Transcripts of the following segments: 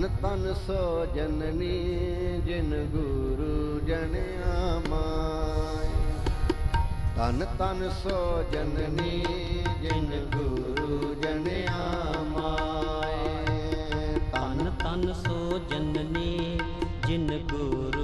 ਤਨ ਤਨ ਸੋ ਜਨਨੀ ਜਿਨ ਗੁਰੂ ਜਨਿਆ ਮਾਇ ਤਨ ਤਨ ਸੋ ਜਨਨੀ ਜਿਨ ਗੁਰੂ ਜਨਿਆ ਮਾਏ। ਤਨ ਤਨ ਸੋ ਜਨਨੀ ਜਿਨ ਗੁਰੂ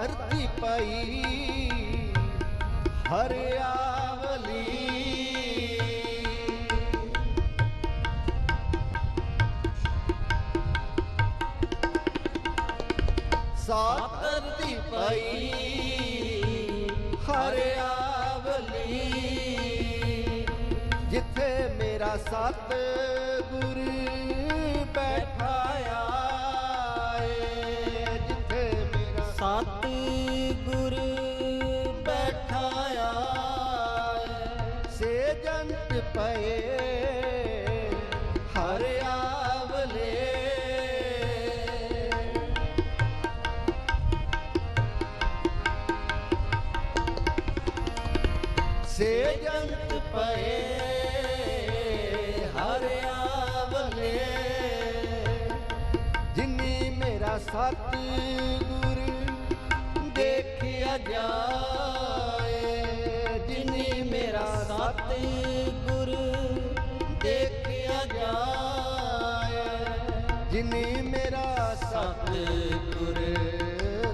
ਧਰਤੀ ਪਈ ਹਰਿਆਵਲੀ ਸਾ ਧਰਤੀ ਪਈ ਹਰਿਆਵਲੀ ਜਿੱਥੇ ਮੇਰਾ ਸਤ ਗੁਰੂ ਸਤ ਗੁਰ ਬੈਠਾ ਸੇ ਜੰਤ ਪਏ ਹਰਿਆਵਲੇ ਸੇ ਜੰਤ ਪਏ ਹਰਿਆਵਲੇ ਜਿਨੀ ਮੇਰਾ ਸਤ ਗੁਰ ਦੇਖਿਆ ਜਾਏ, ਜਿਨੀ ਮੇਰਾ ਸਤ ਗੁਰ ਦੇਖਿਆ ਜਾਏ, ਜਿਨੀ ਮੇਰਾ ਸਤ ਗੁਰ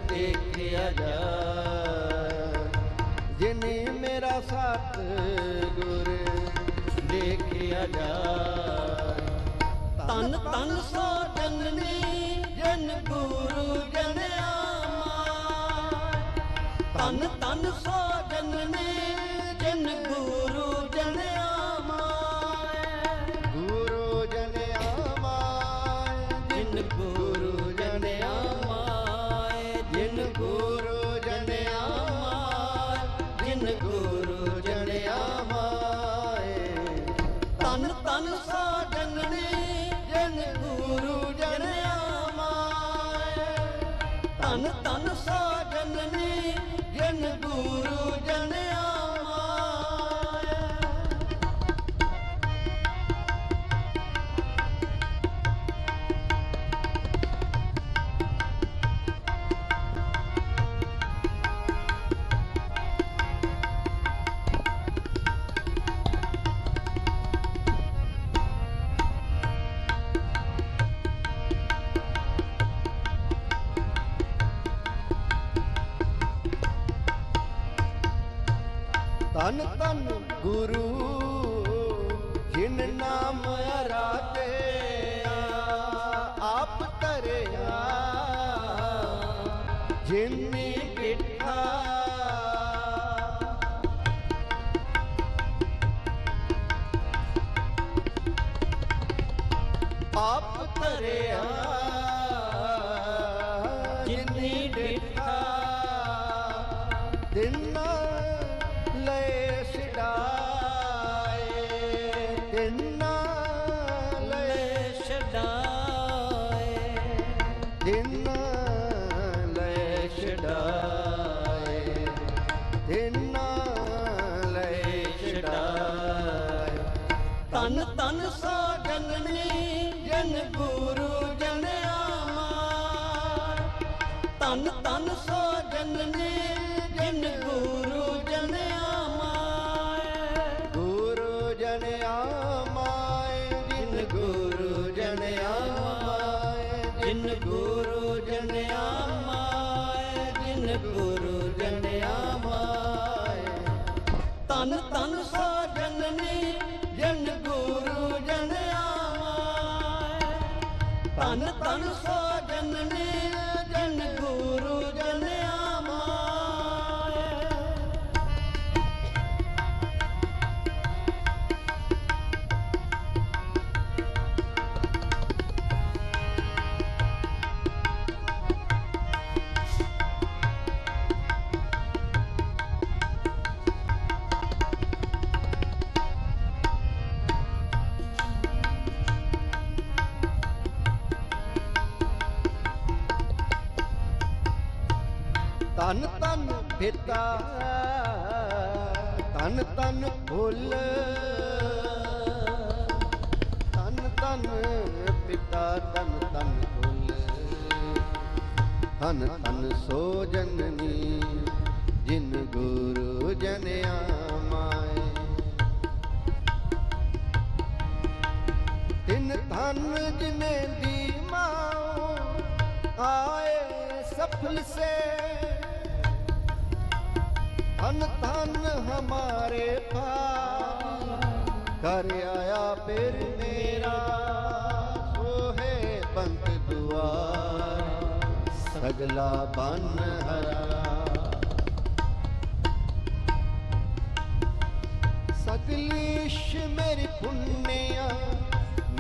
ਦੇਖਿਆ ਜਾਏ, ਜਿਨੀ ਮੇਰਾ ਸਤ ਗੁਰ ਦੇਖਿਆ ਜਾਏ। ਤਨ ਤਨ ਸੋ ਜਨਨੀ ਜਨ ਗੁਰੂ ਤਨ ਤਨ ਸੋ ਜਨਨੀ ਜਨ ਗੁਰੂ ਜਨਿਆ ਮਾਏ ਗੁਰੂ ਜਨਿਆ ਮਾਇ ਜਿਨ ਗੁਰੂ ਜਨਿਆ ਮਾਏ ਜਿਨ ਗੁਰੂ ਜਨਿਆ ਮਾਏ ਜਿਨ ਗੁਰੂ ਜਨਿਆ ਮਾਇ ਤਨ ਤਨ ਸੋ ਜਨਨੀ ਜਨ ਗੁਰੂ ਜਨਿਆ ਮਾਏ ਤਨ ਤਨ ਸੋ ਤਨ ਤਨ ਗੁਰੂ ਜਿਨ ਨਾਮ ਅਰਾਧਿਆ ਆਪ ਤਰਿਆ ਜਿਨੀ ਡਿਠਾ ਆਪ ਤਰਿਆ ਤਨ ਤਨ ਸੋ ਜਨਨੀ ਜਨ ਗੁਰੂ ਜਨਿਆ ਮਾਰ ਗੁਰੂ ਜਨਿਆ ਮਾਏ ਜਿਨ ਗੁਰੂ ਜਨਿਆ ਮਾਏ ਜਿਨ ਗੁਰੂ ਜਨਿਆ ਮਾਏ ਜਿਨ ਗੁਰੂ ਜਨਿਆ ਮਾਏ ਤਨ ਤਨ ਸੋ ਜਨਨੀ ਜਨ ਗੁਰੂ ਜਨਿਆ ਮਾਏ ਤਨ ਤਨ ਸੋ ਜਨਨੀ ਤਨ ਤਨ ਪਿਤਾ ਤਨ ਤਨ ਭੁੱਲ ਤਨ ਤਨ ਪਿਤਾ ਤਨ ਤਨ ਫੁੱਲ ਤਨ ਤਨ ਸੋ ਜਨਨੀ ਜਿਨ ਗੁਰੂ ਜਨਿਆ ਮਾਏ ਤਿਨ ਧਨ ਜਿਨੇ ਦੀ ਮਾਂ ਆਏ ਸਫਲ ਸੇ ਧਨ ਧਨ ਹਮਾਰੇ ਪਾ ਕਰ ਆਇਆ ਫਿਰ ਮੇਰਾ, ਸੋਹੇ ਬੰਦ ਦੁਆਰ। ਸਗਲਾ ਬਨ ਹਰਾ। ਸਗਲੀਸ਼ ਮੇਰੀ ਪੁੰਨਿਆ,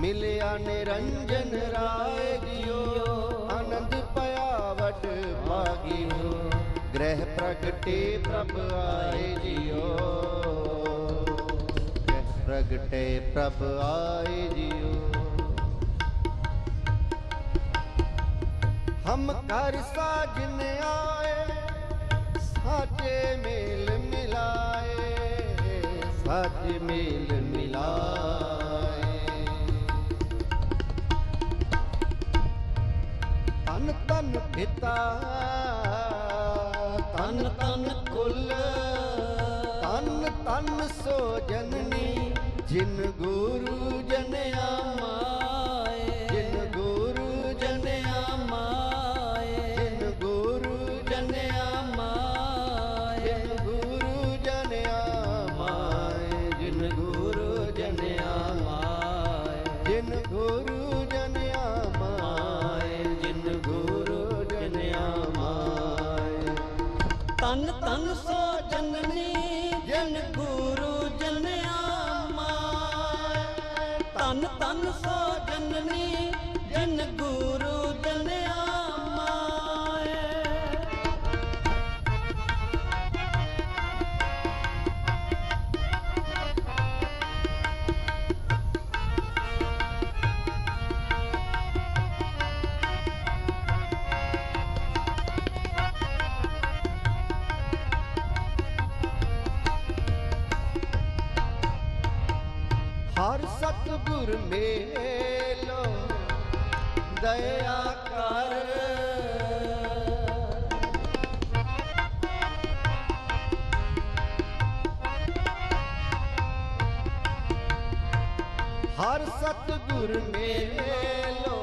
ਮਿਲਿਆ ਨਿਰੰਜਨ ਰਾਏ ਜਿਓ ਆਨੰਦ ਪਿਆ ਵਡ ਭਾਗਿਓ। ਗ੍ਰਹਿ ਪ੍ਰਗਟੇ ਪ੍ਰਭ ਆਏ ਜਿਓ। ਗ੍ਰਹਿ ਪ੍ਰਗਟੇ ਪ੍ਰਭ ਆਏ ਜਿਓ। ਹਮ ਘਰ ਸਾਜਨ ਆਏ ਸਾਚੇ ਮੇਲ ਮਿਲਾਏ ਸਾਚੇ ਮੇਲ ਮਿਲਾਏ। ਤਨ ਤਨ ਪਿਤਾ ਤਨ ਤਨ ਕੁਲ। ਤਨ ਤਨ ਸੋ ਜਨਨੀ ਜਿਨ ਗੁਰੂ ਜਨਿਆ ਮਾਏ ਤਨ ਤਨ ਸੋ ਜਨਨੀ ਜਨ ਗੁਰੂ ਜਨਿਆ ਮਾਏ। ਤਨ ਤਨ ਸੋ ਜਨਨੀ ਜਨ ਗੁਰੂ ਸਤਿਗੁਰ ਮੇਲੋ ਦਇਆ ਕਰ। ਹਰ ਸਤਿਗੁਰ ਮੇਲੋ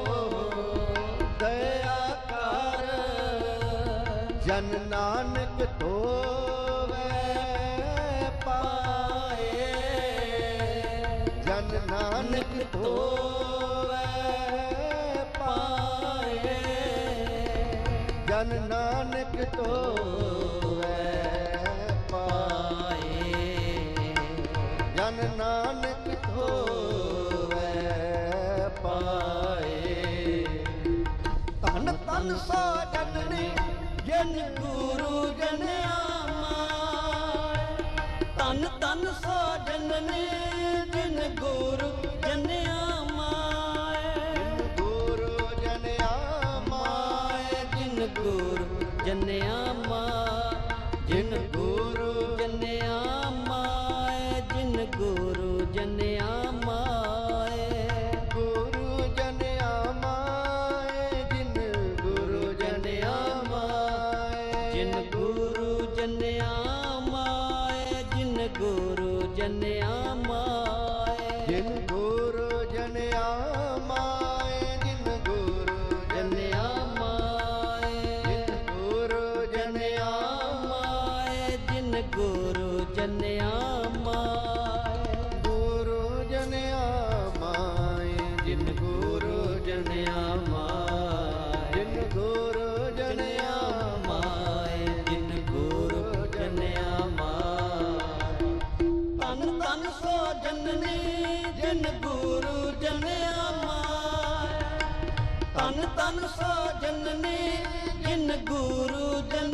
ਦਇਆ ਕਰ। ਜਨ ਨਾਨਕ ਧੋਵੇ ਨਾਨਕ ਧੋਵੇ ਪਾਏ। ਜਨ ਨਾਨਕ ਧੋਵੇ ਪਾਏ। ਜਨ ਨਾਨਕ ਧੋਵੇ ਪਾਏ। ਧਨ ਧਨ ਸੋ ਜਨਨੀ ਜਨ ਗੁਰੂ ਜਨਿਆ ਮਾਏ। ਤਨ ਤਨ ਸੋ ਜਨਨੀ ਜਨਿਆ ਮਾਏ ਜਿਨ ਗੁਰੂ ਜਨਿਆ ਮਾਏ ਜਿਨ ਗੁਰੂ ਜਨਿਆ ਮਾਏ ਗੁਰੂ ਜਨਿਆ ਮਾਏ ਜਿਨ ਗੁਰੂ ਜਨਿਆ ਮਾਏ ਜਿਨ ਗੁਰੂ ਜਨਿਆ ਮਾਏ ਜਿਨ ਗੁਰੂ ਜਨਿਆ ਮਾਏ ਜਿਨ ਗੁਰੂ ਜਨਿਆ ਮਾਏ, ਜਿਨ ਗੁਰੂ ਜਨਿਆ ਮਾਏ, ਜਿਨ ਗੁਰੂ ਜਨਿਆ ਮਾਏ। ਤਨ ਤਨ ਸੋ ਜਨਨੀ, ਜਿਨ ਗੁਰੂ ਜਨਿਆ ਮਾਏ। ਤਨ ਤਨ ਸੋ ਜਨਨੀ, ਜਿਨ ਗੁਰੂ ਜਨ